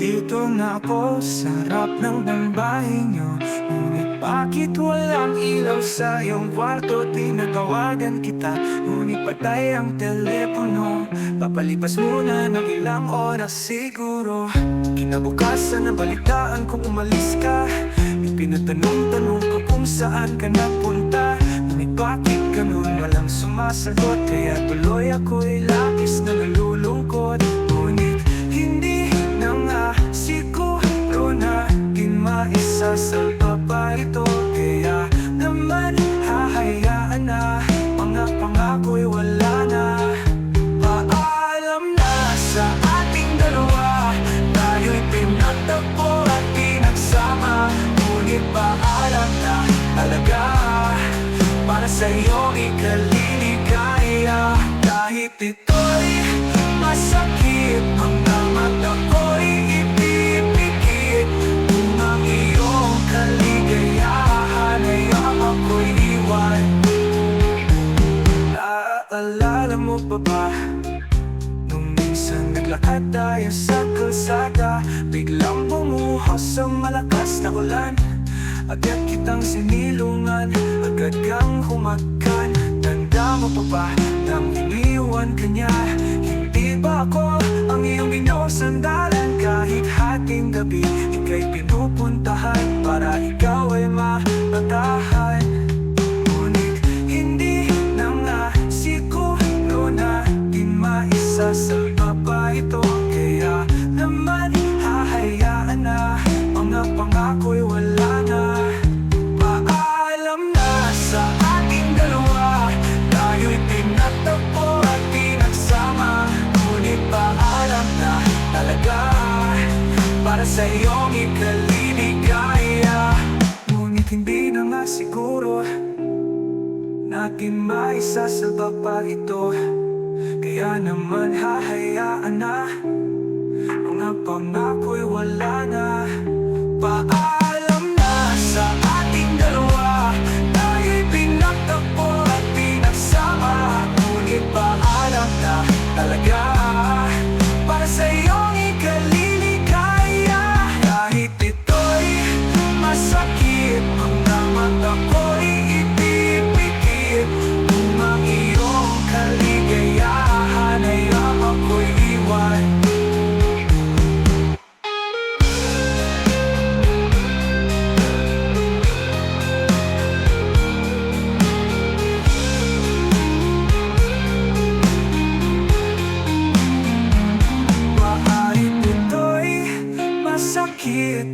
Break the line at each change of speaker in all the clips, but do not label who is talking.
Nandito na ako sa harap ng bahay nyo. Ngunit bakit walang ilaw sa iyong kwarto? Tinatawagan kita Ngunit patay ang telepono. Papalipas muna ng ilang oras siguro. Kinabukasan na balitaan kung umalis ka. Ipinatanong-tanong ko kung saan ka napunta. Ngunit bakit ganun? Walang sumasagot Kaya tuloy ako'y labis na nalulungkot sa ating dalawa. Tayo'y pinagtagpo at pinagsama. Ngunit paalam na talaga. Para sa ikaliligaya Kahit ito'y masakit Mga mata ko'y ipipikit Kung ang iyong kaligayahan ay ang ako'y iwan. Naaalala mo pa ba? Minsan naglakad tayo sa kalsada Biglang bumuhos ang malakas na ulan. Agad kitang sinilungan Agad kang humakan Tanda mo pa ba nang iniwan ka niya? Hindi ba ako ang iyong inosandalan? Kahit hating gabi Ika'y pinupuntahan Para ikaw ay mapatahan Para sa iyong ikaliligaya. Ngunit hindi na nga siguro Natin maisasalba pa ito. Kaya naman hahayaan na. Mga pangako'y wala Mga mata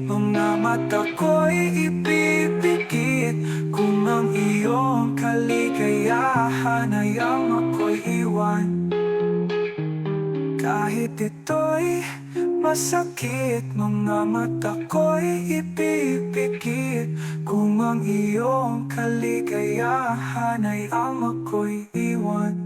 Mga mata ko'y ipipikit. Kung ang iyong kaligayahan ay ang ako'y iwan. Kahit ito'y masakit Mga mata ko'y ipipikit. Kung ang iyong kaligayahan ay ang ako'y iwan